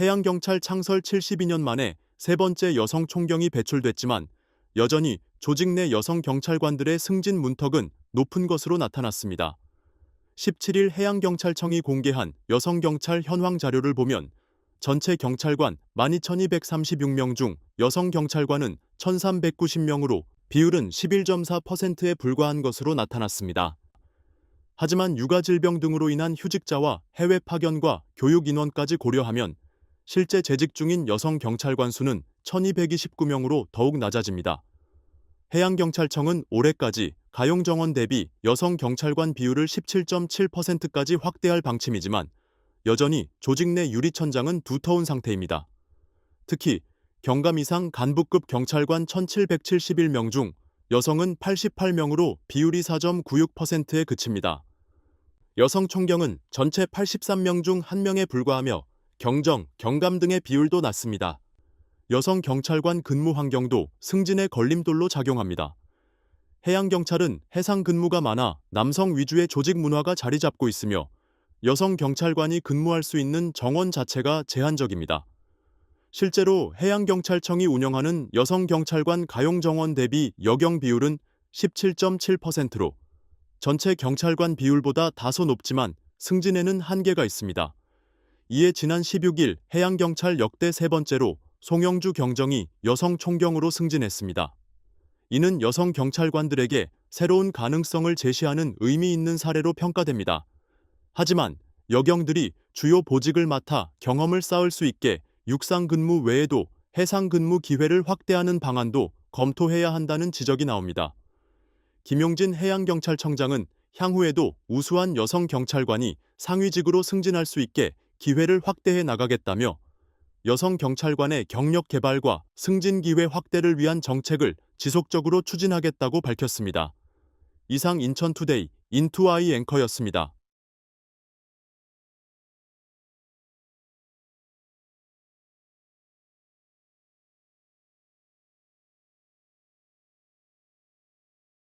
해양경찰 창설 72년 만에 세 번째 여성 총경이 배출됐지만 여전히 조직 내 여성 경찰관들의 승진 문턱은 높은 것으로 나타났습니다. 17일 해양경찰청이 공개한 여성경찰 현황 자료를 보면 전체 경찰관 12,236명 중 여성 경찰관은 1,390명으로 비율은 11.4%에 불과한 것으로 나타났습니다. 하지만 육아 질병 등으로 인한 휴직자와 해외 파견과 교육 인원까지 고려하면 실제 재직 중인 여성 경찰관 수는 1,229명으로 더욱 낮아집니다. 해양경찰청은 올해까지 가용 정원 대비 여성 경찰관 비율을 17.7%까지 확대할 방침이지만 여전히 조직 내 유리천장은 두터운 상태입니다. 특히 경감 이상 간부급 경찰관 1,771명 중 여성은 88명으로 비율이 4.96%에 그칩니다. 여성 총경은 전체 83명 중 1명에 불과하며 경정, 경감 등의 비율도 낮습니다. 여성 경찰관 근무 환경도 승진의 걸림돌로 작용합니다. 해양경찰은 해상 근무가 많아 남성 위주의 조직 문화가 자리 잡고 있으며 여성 경찰관이 근무할 수 있는 정원 자체가 제한적입니다. 실제로 해양경찰청이 운영하는 여성 경찰관 가용 정원 대비 여경 비율은 17.7%로 전체 경찰관 비율보다 다소 높지만 승진에는 한계가 있습니다. 이에 지난 16일 해양경찰 역대 세 번째로 송영주 경정이 여성 총경으로 승진했습니다. 이는 여성 경찰관들에게 새로운 가능성을 제시하는 의미 있는 사례로 평가됩니다. 하지만 여경들이 주요 보직을 맡아 경험을 쌓을 수 있게 육상 근무 외에도 해상 근무 기회를 확대하는 방안도 검토해야 한다는 지적이 나옵니다. 김용진 해양경찰청장은 향후에도 우수한 여성 경찰관이 상위직으로 승진할 수 있게 기회를 확대해 나가겠다며 여성 경찰관의 경력 개발과 승진 기회 확대를 위한 정책을 지속적으로 추진하겠다고 밝혔습니다. 이상 인천투데이 인투아이 앵커였습니다.